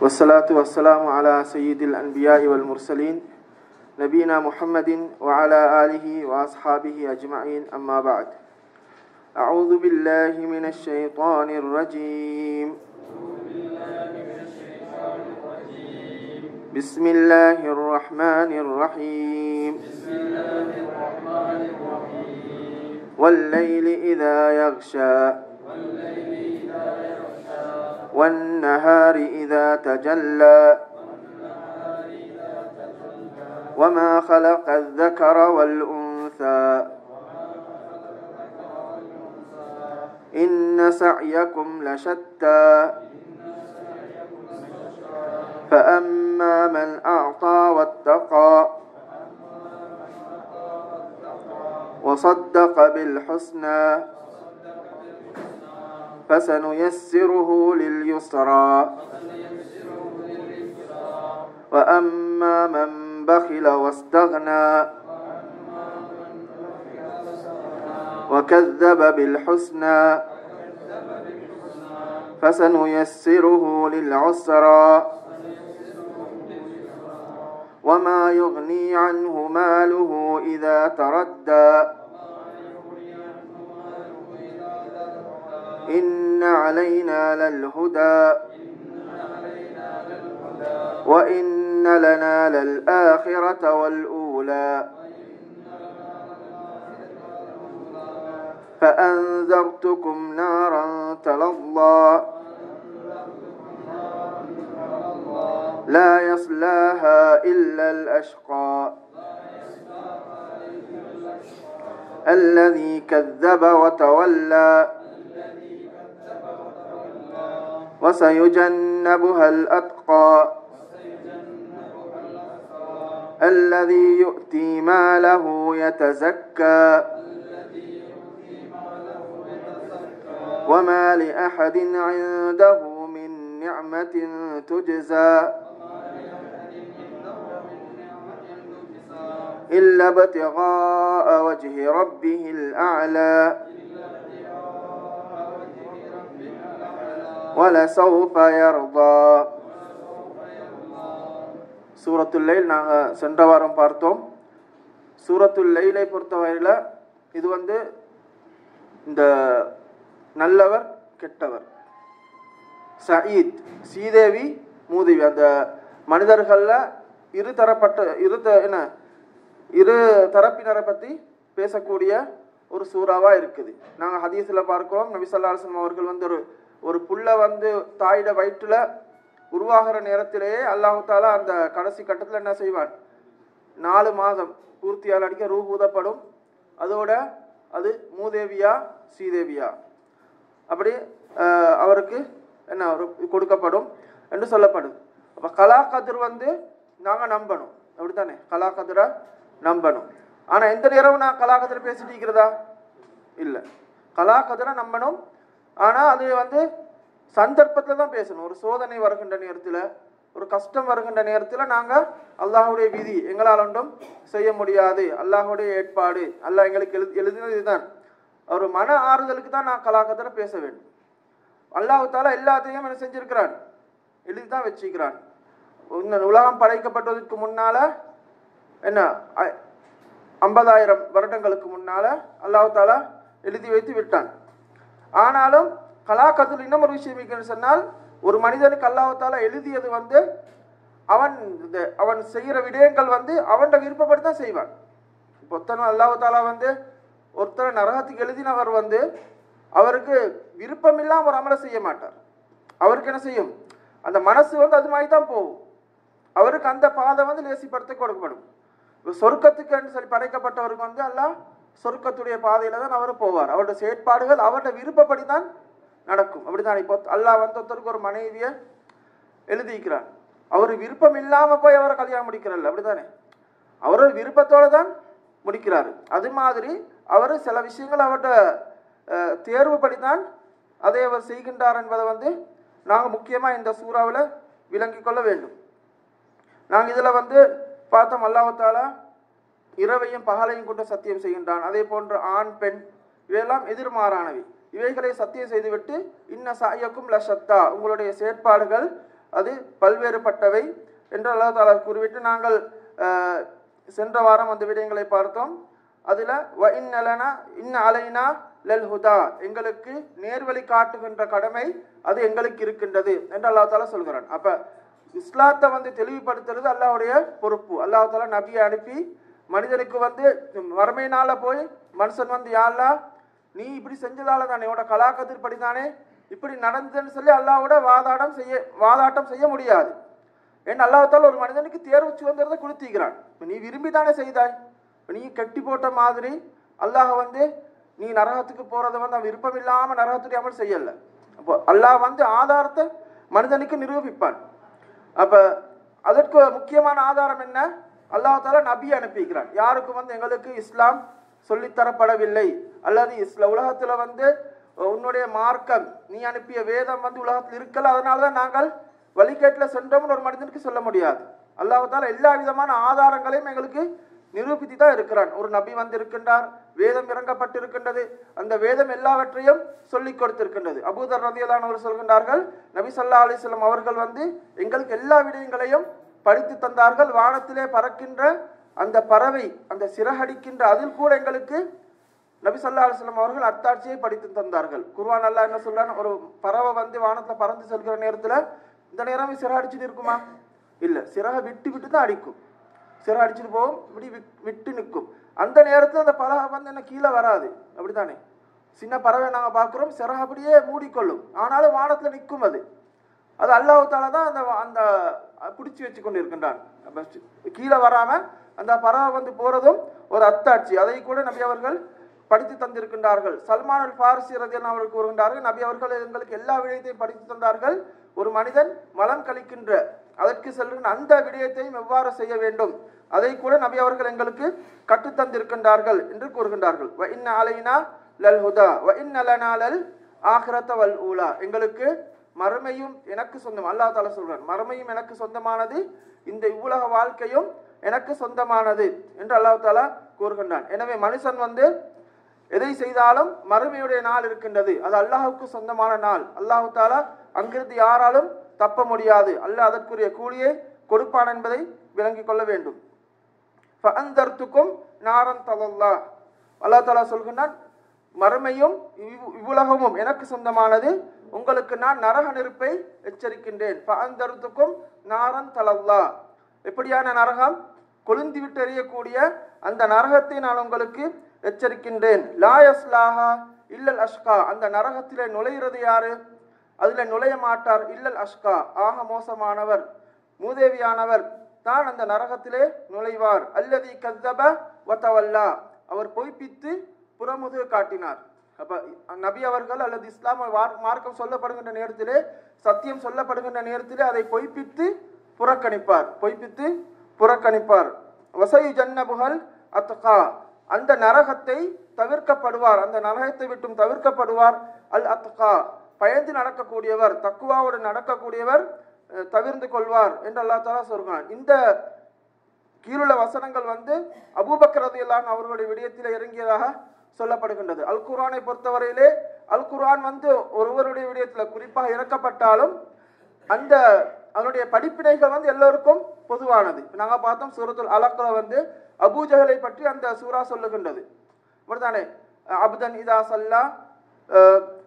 والصلاة والسلام على سيد الأنبياء والمرسلين نبينا محمد وعلى آله وأصحابه أجمعين. أما بعد أعوذ بالله من الشيطان الرجيم. بسم الله الرحمن الرحيم. والليل إذا يغشى. والنهار إذا تجلى. وما خلق الذكر والأنثى. إن سعيكم لشتى. فأما من أعطى واتقى. وصدق بالحسنى. فسنيسره لليسرى. وأما من بخل واستغنى وكذب بالحسنى فسنيسره للعسرى. وما يغني عنه ماله إذا تردى. إن علينا للهدى. وإن لنا للآخرة والأولى. فأنذرتكم نارا تلظى. لا يصلاها إلا الأشقى. الذي كذب وتولى. وسيجنبها الأتقى. الذي يؤتي ماله يتزكى. وما لأحد عنده من نعمة تجزى. إلا ابتغاء وجه ربه الأعلى. ولسوف يرضى சூரத்துல் லைல் நாங்கள் சென்ற வாரம் பார்த்தோம் சூரத்துல் லைலை பொறுத்தவரையில் இது வந்து இந்த நல்லவர் கெட்டவர் சயீத் சீதேவி மூதேவி அந்த மனிதர்களில் இரு தரப்பட்ட இரு த என்ன இரு தரப்பினரை பற்றி பேசக்கூடிய ஒரு சூறாவாக இருக்குது நாங்கள் ஹதீஸில் பார்க்கிறோம் நபி சொல்லா அலுவலம் அவர்கள் வந்து ஒரு ஒரு புள்ள வந்து தாயிட வயிற்றுல உருவாகிற நேரத்திலேயே அல்லாஹால அந்த கடைசி கட்டத்தில் என்ன செய்வான்? நாலு மாதம் பூர்த்தியால் அடிக்க ரூ ஊதப்படும் அதோட அது மூதேவியா ஸ்ரீதேவியா அப்படி அவருக்கு என்ன கொடுக்கப்படும் என்று சொல்லப்படுது அப்போ கலா கதிர் வந்து நாங்கள் நம்பணும். அப்படித்தானே? கலா கதிரை நம்பணும். ஆனால் எந்த நேரம் நான் கலா கதிரை பேசிட்டு இருக்கிறதா? இல்லை. கலா கதிரை நம்பணும் ஆனால் அது வந்து சந்தர்ப்பத்தில் தான் பேசணும். ஒரு சோதனை வருகின்ற நேரத்தில் ஒரு கஷ்டம் வருகின்ற நேரத்தில் நாங்கள் அல்லாஹுடைய விதி எங்களால் ஒன்றும் செய்ய முடியாது. அல்லாஹுடைய ஏற்பாடு. அல்லாஹ் எங்களுக்கு எழு எழுதினது இதுதான் ஒரு மன ஆறுதலுக்கு தான் நான் கலாக்கத்தில் பேச வேண்டும். அல்லாஹு தாலா எல்லாத்தையும் என்ன செஞ்சிருக்கிறான்? எழுதி தான் வச்சிருக்கிறான். இந்த உலகம் படைக்கப்பட்டதற்கு முன்னால என்ன? ஐம்பதாயிரம் வருடங்களுக்கு முன்னால அல்லாஹு தாலா எழுதி வைத்து விட்டான். ஆனாலும் கலாக்கத்தில் இன்னும் ஒரு விஷயம் இருக்குன்னு சொன்னால் ஒரு மனிதனுக்கு அல்லாஹால எழுதியது வந்து அவன் இந்த அவன் செய்கிற விடயங்கள் வந்து அவன்கிட்ட விருப்பப்படி தான் செய்வான். இப்போ ஒருத்தன் தாலா வந்து ஒருத்தர் நரகத்துக்கு எழுதினவர் வந்து அவருக்கு விருப்பம் இல்லாமல் ஒரு அமலை செய்ய மாட்டார். அவருக்கு என்ன செய்யும்? அந்த மனசு வந்து அது மாதிரி தான் போகும். அவருக்கு அந்த பாதை வந்து லேசிப்படுத்த கொடுக்கப்படும். சொர்க்கத்துக்கு சொல்லி படைக்கப்பட்டவருக்கு வந்து அல்லாஹ் சொர்க்கத்துடைய பாதையில தான் அவர் போவார். அவருடைய செயற்பாடுகள் அவருடைய விருப்பப்படி தான் நடக்கும். அப்படிதான் இப்போ அல்லாஹ் வந்து ஒருத்தருக்கு ஒரு மனைவியை எழுதிக்கிறார் அவர் விருப்பம் இல்லாம போய் அவரை கல்யாணம் முடிக்கிறல்ல அப்படிதானே அவரோட விருப்பத்தோட தான் முடிக்கிறாரு. அது மாதிரி அவர் சில விஷயங்கள் அவர்கிட்ட தேர்வுபடி தான் அதை அவர் செய்கின்றார் என்பதை வந்து நாங்கள் முக்கியமாக இந்த சூறாவில் விளங்கி கொள்ள வேண்டும். நாங்கள் இதில் வந்து பார்த்தோம் அல்லாஹாலா இரவையும் பகலையும் கொண்டு சத்தியம் செய்கின்றான். அதே போன்று ஆண் பெண் இவையெல்லாம் எதிர்மாறானவை. இவைகளை சத்தியம் செய்துவிட்டு இன்ன சாயக்கும் லஷத்தா. உங்களுடைய செயற்பாடுகள் அது பல்வேறுபட்டவை என்று அல்லா தாலா கூறிவிட்டு நாங்கள் சென்ற வாரம் அந்த விடயங்களை பார்த்தோம். அதுல வ இன்னலனா இன்ன அலைனா லல் ஹுதா எங்களுக்கு நேர்வழி காட்டுகின்ற கடமை அது எங்களுக்கு இருக்கின்றது என்று அல்லாஹ் தாலா சொல்கிறான். அப்ப இஸ்லாத்தை வந்து தெளிவுபடுத்துறது அல்லாவுடைய பொறுப்பு. அல்லாஹ் தாலா நபியை அனுப்பி மனிதனுக்கு வந்து வறுமையினால போய் மனுஷன் வந்து யாழ்லா நீ இப்படி செஞ்சதால தானே உன்னோட கலாக்கத்தின் படிதானே இப்படி நடந்ததுன்னு சொல்லி அல்லாவோட வாதாடம் செய்ய வாதாட்டம் செய்ய முடியாது. ஏன் அல்லாஹால ஒரு மனிதனுக்கு தேர்வு சுதந்திரத்தை கொடுத்திக்கிறான் இப்ப நீ விரும்பி தானே செய்தாய். நீ கட்டி போட்ட மாதிரி அல்லாஹ் வந்து நீ நரகத்துக்கு போகிறத வந்து அவன் விருப்பம் இல்லாம நரகத்துடைய அமல் செய்யல. அப்போ அல்லாஹ் வந்து ஆதாரத்தை மனிதனுக்கு நிரூபிப்பான். அப்ப அதற்கு முக்கியமான ஆதாரம் என்ன? அல்லாஹால நபி அனுப்பிக்கிறான் யாருக்கு வந்து எங்களுக்கு இஸ்லாம் சொல்லித்தரப்படவில்லை அல்லது இஸ்ல உலகத்துல வந்து உன்னுடைய மார்க்கம் நீ அனுப்பிய வேதம் வந்து உலகத்தில் இருக்கல அதனாலதான் நாங்கள் வழிகேட்டில் சென்றோம்னு ஒரு மனிதனுக்கு சொல்ல முடியாது. அல்லாஹால எல்லா விதமான ஆதாரங்களையும் எங்களுக்கு நிரூபித்து தான் இருக்கிறான். ஒரு நபி வந்து இருக்கின்றார் வேதம் இறங்கப்பட்டிருக்கின்றது அந்த வேதம் எல்லாவற்றையும் சொல்லிக் கொடுத்திருக்கின்றது. அபூதர் ரதியலானவர் சொல்கின்றார்கள் நபி சல்லா அலிஸ்லாம் அவர்கள் வந்து எங்களுக்கு எல்லா விடயங்களையும் படித்து தந்தார்கள் வானத்திலே பறக்கின்ற அந்த பறவை அந்த சிறகடிக்கின்ற அதில் கூட எங்களுக்கு நபி சொல்லா அலுவலம் அவர்கள் அத்தாட்சியை படித்து தந்தார்கள். குருவான் அல்லாஹ் என்ன சொல்றான்? ஒரு பறவை வந்து வானத்துல பறந்து செல்கிற நேரத்துல இந்த நேரம் சிறகு அடிச்சுட்டு இருக்குமா? இல்ல சிறகை விட்டு விட்டு தான் அடிக்கும். சிறகு அடிச்சுட்டு போகும் இப்படி விட்- விட்டு நிற்கும். அந்த நேரத்துல அந்த பறவை வந்து என்ன கீழே வராது. அப்படித்தானே? சின்ன பறவை நாங்க பார்க்குறோம் சிறகு அப்படியே மூடிக்கொள்ளும். ஆனாலும் வானத்துல நிற்கும் அது. அது அல்லாஹால தான் அந்த அந்த பிடிச்சி வச்சு கொண்டு இருக்கின்றான் கீழே வராம அந்த பறவை வந்து போறதும் ஒரு அத்தாட்சி. அதை கூட நபி அவர்கள் படித்து தந்திருக்கின்றார்கள். சல்மான் அல் ஃபாரிசி ரதியன் அவர்கள் கூறுகின்றார்கள் நபி அவர்கள் எங்களுக்கு எல்லா விடயத்தையும் படித்து தந்தார்கள். ஒரு மனிதன் மலம் கழிக்கின்ற அதற்கு செல்கின்ற அந்த விடயத்தையும் எவ்வாறு செய்ய வேண்டும்? அதை கூட நபி அவர்கள் எங்களுக்கு கற்றுத் தந்திருக்கின்றார்கள் என்று கூறுகின்றார்கள். வ இன் அலைனா லல் ஹுதா வ இன் அலனா லல் ஆஹிரத வல் ஊலா. எங்களுக்கு மறுமையும் எனக்கு சொந்தம். அல்லாஹ் தால சொல்றான் மறுமையும் எனக்கு சொந்தமானது இந்த இவ்வுலக வாழ்க்கையும் எனக்கு சொந்தமானது என்று அல்லாஹ் தாலா கூறுகின்றான். எனவே மனுஷன் வந்து எதை செய்தாலும் மறுமையுடைய நாள் இருக்கின்றது. அது அல்லாஹுக்கு சொந்தமான நாள். அல்லாஹ் தாலா அங்கிருந்து யாராலும் தப்ப முடியாது. அல்லாஹ் அதற்குரிய கூலியை கொடுப்பான் என்பதை விளங்கிக் கொள்ள வேண்டும். ஃபஅந்தர்த்துக்கும் நாரன் தலல்லா. அல்லாஹ் தாலா சொல்கின்றான் மறுமையும் இவ்வுலகமும் எனக்கு சொந்தமானது உங்களுக்கு நான் நரக நெருப்பை எச்சரிக்கின்றேன். பாந்தருத்துக்கும் நாரன் தலல்லா. எப்படியான நரகம்? கொழுந்து விட்டு எறியக்கூடிய அந்த நரகத்தை நான் உங்களுக்கு எச்சரிக்கின்றேன். லாயஸ் லாஹா இல்லல் அஷ்கா. அந்த நரகத்திலே நுழையிறது யாரு? அதுல நுழைய மாட்டார் இல்லல் அஷ்கா. ஆக மோசமானவர் மூதேவியானவர் தான் அந்த நரகத்திலே நுழைவார். அல்லதி கத்தப வத்தவல்லா அவர் பொய்ப்பித்து புறமுதுகு காட்டினார். அப்போ நபி அவர்கள் அல்லது இஸ்லாம் மார்க்கம் சொல்லப்படுகின்ற நேரத்திலே சத்தியம் சொல்லப்படுகின்ற நேரத்திலே அதை பொய்ப்பித்து புறக்கணிப்பார். பொய்ப்பித்து புறக்கணிப்பார். வசை ஜன்னபுகள் அத்தகா. அந்த நரகத்தை தவிர்க்கப்படுவார். அந்த நரகத்தை விட்டும் தவிர்க்கப்படுவார். அல் அத்கா பயந்து நடக்கக்கூடியவர் தக்குவாவோடு நடக்கக்கூடியவர் தவிர்ந்து கொள்வார் என்று அல்லா தாலா சொல்கிறான் இந்த கீழுள்ள வசனங்கள் வந்து அபூபக்ரதையெல்லாம் அவர்களுடைய விடயத்தில் இறங்கியதாக சொல்லப்படுகின்றது. அல் குரானை பொறுத்தவரையிலே அல் குரான் வந்து ஒருவருடைய விடயத்தில் குறிப்பாக இறக்கப்பட்டாலும் அந்த அதனுடைய படிப்பினைகள் வந்து எல்லோருக்கும் பொதுவானது. இப்போ நாங்கள் பார்த்தோம் சூரத்துல் அலக்கில் வந்து அபூஜகலை பற்றி அந்த சூரா சொல்லுகின்றது. அப்படித்தானே? அப்தன் இதா சல்லா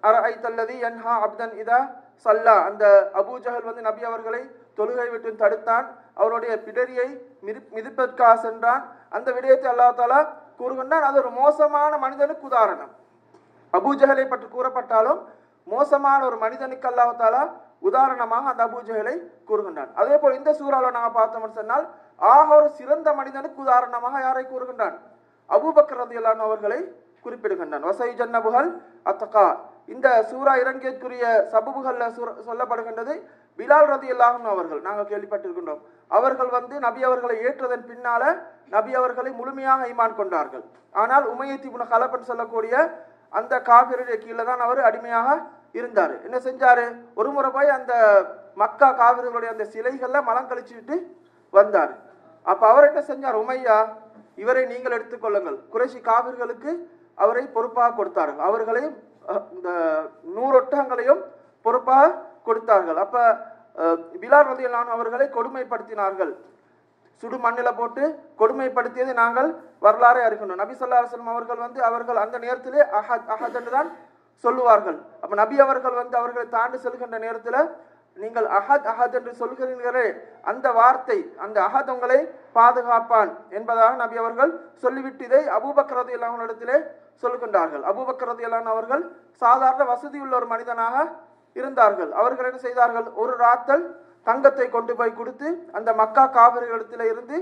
அற ஐ தல்லதி என்ஹா அப்தன் இதா சல்லா. அந்த அபூஜகல் வந்து நபி அவர்களை தொழுகை விட்டு தடுத்தான். அவருடைய பிடரியை மிதி- மிதிப்பதற்காக சென்றான். அந்த விடயத்தை அல்லா தாலா கூறுகின்றான் அது ஒரு மோசமான மனிதனுக்கு உதாரணம். அபூஜகலை பற்றி கூறப்பட்டாலும் மோசமான ஒரு மனிதனுக்கு அல்லாஹ் உதாரணமாக அந்த அபூஜஹலை கூறுகின்றான். அதே போல் இந்த சூறாவில் நாங்கள் பார்த்தோம்னு சொன்னால் ஆக ஒரு சிறந்த மனிதனுக்கு உதாரணமாக யாரை கூறுகின்றான்? அபூபக்கர் ரதியல்லான் அவர்களை குறிப்பிடுகின்றான். வசை ஜன்னபுகள் அத்தகா. இந்த சூரா இறங்கியற்குரிய சபுபுகள்ல சூர- சொல்லப்படுகின்றது பிலால் ரதி அவர்கள். நாங்கள் கேள்விப்பட்டிருக்கின்றோம். அவர்கள் வந்து நபி அவர்களை ஏற்றதன் பின்னால நபி அவர்களை முழுமையாக ஈமான் கொண்டார்கள். ஆனால் உமையத்தி புன கலப்பன் சொல்லக்கூடிய அந்த காவிரியுடைய கீழே தான் அவர் அடிமையாக இருந்தார். என்ன செஞ்சாரு? ஒரு முறை போய் அந்த மக்கா காவிரிகளுடைய அந்த சிலைகளில் மலம் கழிச்சுட்டு வந்தார். அப்ப அவர் என்ன செஞ்சார்? உமையா இவரை நீங்கள் எடுத்துக்கொள்ளுங்கள் குறைஷி காவிர்களுக்கு அவரை பொறுப்பாக கொடுத்தார்கள். அவர்களையும் இந்த நூறு ஒட்டகங்களையும் பொறுப்பாக கொடுத்தார்கள். அப்ப பிலார் பிலால் அவர்களை கொடுமைப்படுத்தினார்கள். சுடு மண்ணில் போட்டு கொடுமைப்படுத்தியதை நாங்கள் வரலாறே அறிகின்றோம். நபி சொல்லா அலைஹி அவர்கள் வந்து அவர்கள் அந்த நேரத்திலே அஹத் அஹத் என்று தான் சொல்லுவார்கள். அப்போ நபி அவர்கள் வந்து அவர்களை தாண்டி செல்கின்ற நேரத்தில் நீங்கள் அஹத் அஹத் என்று சொல்கிறீர்களே அந்த வார்த்தை அந்த அஹத் உங்களை பாதுகாப்பான் என்பதாக நபி அவர்கள் சொல்லிவிட்டு இதை அபூபக்கர் ரதியல்லாஹு சொல்கின்றார்கள். அபூபக்ரது ரதியல்லாஹு அவர்கள் சாதாரண வசதியுள்ள ஒரு மனிதனாக இருந்தார்கள். அவர்கள் என்ன செய்தார்கள்? ஒரு ராத்தல் தங்கத்தை கொண்டு போய் கொடுத்து அந்த மக்கா காவிரிகளிடத்தில் இருந்து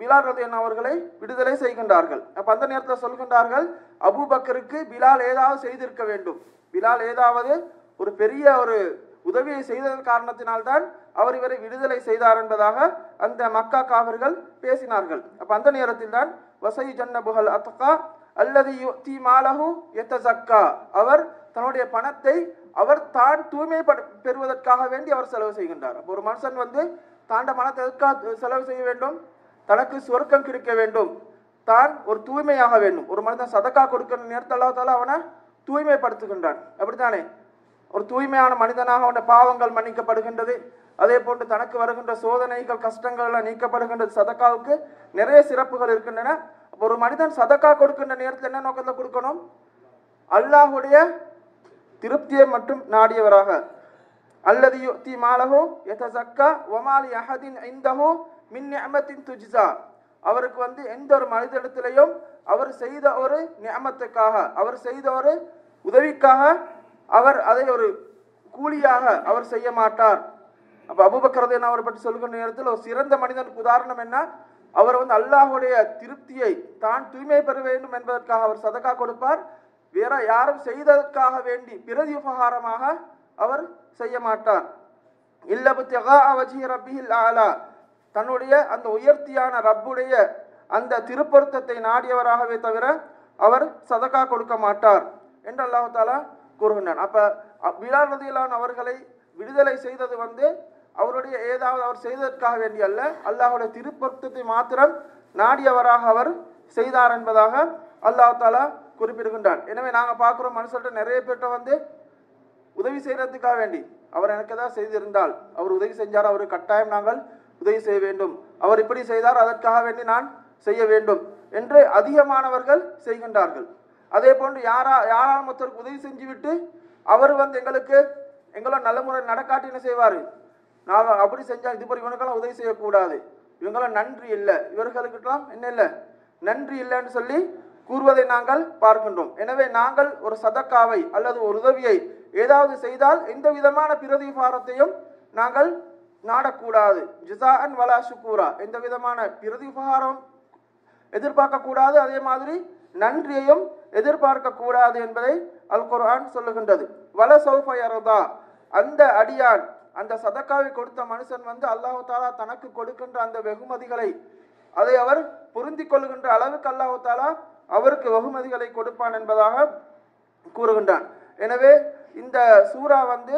பிலால் ரதியன் அவர்களை விடுதலை செய்கின்றார்கள். அப்ப அந்த நேரத்தில் சொல்கின்றார்கள் அபூபக்கருக்கு பிலால் ஏதாவது செய்திருக்க வேண்டும். பிலால் ஏதாவது ஒரு பெரிய ஒரு உதவியை செய்ததன் காரணத்தினால்தான் அவர் இவரை விடுதலை செய்தார் என்பதாக அந்த மக்கா காவர்கள் பேசினார்கள். அப்ப அந்த நேரத்தில் தான் வசை ஜன்னபுகல் அத்தகா அல்லது யுக்தி மாலஹு எத்தசக்கா. அவர் தன்னுடைய பணத்தை அவர் தான் தூய்மை பெறுவதற்காக வேண்டி அவர் செலவு செய்கின்றார். அப்போ ஒரு மனுஷன் வந்து தாண்ட மனத்தை எதற்காக செலவு செய்ய வேண்டும்? தனக்கு சொர்க்கம் கிடைக்க வேண்டும். தான் ஒரு தூய்மையாக வேண்டும். ஒரு மனிதன் சதக்கா கொடுக்கிற நேரத்தில் அவனை தூய்மைப்படுத்துகின்றான். அப்படித்தானே? ஒரு தூய்மையான மனிதனாக அவனுடைய பாவங்கள் மன்னிக்கப்படுகின்றது. அதே போன்று தனக்கு வருகின்ற சோதனைகள் கஷ்டங்கள் எல்லாம் நீக்கப்படுகின்றது. சதக்காவுக்கு நிறைய சிறப்புகள் இருக்கின்றன. ஒரு மனிதன் சதக்கா கொடுக்கின்ற நேரத்தில் என்ன நோக்கத்தில் கொடுக்கணும்? அல்லாஹுடைய திருப்தியை மட்டும் நாடியவராக. அல்லது யுக்தி மாலஹு எதசக்கா ஒமாலி அஹதின் ஐந்தஹு மின் நியமத்தின் துஜிசா அவருக்கு வந்து எந்த ஒரு மனிதனிடத்திலையும் அவர் செய்த ஒரு நியமத்துக்காக அவர் செய்த ஒரு உதவிக்காக அவர் அதை ஒரு கூலியாக அவர் செய்ய மாட்டார். அப்ப அபுபக்கரது அவரை பற்றி சொல்கின்ற நேரத்தில் ஒரு சிறந்த மனிதனுக்கு உதாரணம் என்ன? அவர் வந்து அல்லாஹுடைய திருப்தியை தான் தூய்மை பெற வேண்டும் என்பதற்காக அவர் சதக்கா கொடுப்பார். வேற யாரும் செய்ததற்காக வேண்டி பிரதி உபகாரமாக அவர் செய்ய மாட்டார். ஆலா. தன்னுடைய அந்த உயர்த்தியான ரப்புடைய அந்த திருப்பொருத்தத்தை நாடியவராகவே தவிர அவர் சதக்கா கொடுக்க மாட்டார் என்று அல்லாஹ் தாலா கூறுகின்றான். அப்ப விழா பிலால் அவர்களை விடுதலை செய்தது வந்து அவருடைய ஏதாவது அவர் செய்ததற்காக வேண்டி அல்ல அல்லாஹுடைய திருப்பொருத்தத்தை மாத்திரம் நாடியவராக அவர் செய்தார் என்பதாக அல்லாஹ் தாலா குறிப்பிடுகின்றான். எனவே நாங்கள் பார்க்குறோம் மனுஷர்கிட்ட நிறைய பேர்கிட்ட வந்து உதவி செய்கிறதுக்காக வேண்டி அவர் எனக்கு ஏதாவது செய்திருந்தால் அவர் உதவி செஞ்சார்? அவருக்கு கட்டாயம் நாங்கள் உதவி செய்ய வேண்டும். அவர் இப்படி செய்தார் அதற்காக வேண்டி நான் செய்ய வேண்டும் என்று அதிகமானவர்கள் செய்கின்றார்கள். அதே போன்று யாரா யாரால் ஒருத்தருக்கு உதவி செஞ்சுவிட்டு அவர் வந்து எங்களுக்கு எங்களோட நல்ல முறை நடக்காட்டி என்ன செய்வார்? நான் அப்படி செஞ்சால் இது போல இவனுக்கெல்லாம் உதவி செய்யக்கூடாது. இவங்களாம் நன்றி இல்லை. இவர்களுக்கெல்லாம் என்ன இல்லை? நன்றி இல்லைன்னு சொல்லி கூறுவதை நாங்கள் பார்க்கின்றோம். எனவே நாங்கள் ஒரு சதக்காவை அல்லது ஒரு உதவியை ஏதாவது செய்தால் எந்த விதமான பிரதிபாரத்தையும் நாங்கள் நாடக்கூடாது. ஜிசா அன் வலா சுக்கூரா எந்த விதமான பிரதிபாரம் எதிர்பார்க்க கூடாது. அதே மாதிரி நன்றியையும் எதிர்பார்க்க கூடாது என்பதை அல் குர்ஆன் சொல்லுகின்றது. வல சௌஃபயரதா அந்த அடியான் அந்த சதக்காவை கொடுத்த மனுஷன் வந்து அல்லாஹு தாலா தனக்கு கொடுக்கின்ற அந்த வெகுமதிகளை அதை அவர் புரிந்து கொள்கின்ற அளவுக்கு அல்லாஹ் தாலா அவருக்கு வெகுமதிகளை கொடுப்பான் என்பதாக கூறுகின்றான். எனவே இந்த சூரா வந்து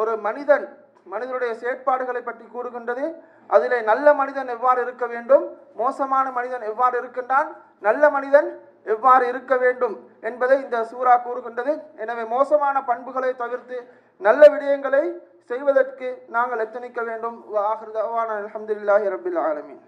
ஒரு மனிதன் மனிதனுடைய செயற்பாடுகளை பற்றி கூறுகின்றது. அதிலே நல்ல மனிதன் எவ்வாறு இருக்க வேண்டும்? மோசமான மனிதன் எவ்வாறு இருக்கின்றான்? நல்ல மனிதன் எவ்வாறு இருக்க வேண்டும் என்பதை இந்த சூரா கூறுகின்றது. எனவே மோசமான பண்புகளை தவிர்த்து நல்ல விடயங்களை செய்வதற்கு நாங்கள் எத்தனிக்க வேண்டும்? அல்ஹம்துலில்லாஹி ரபில் ஆலமின்.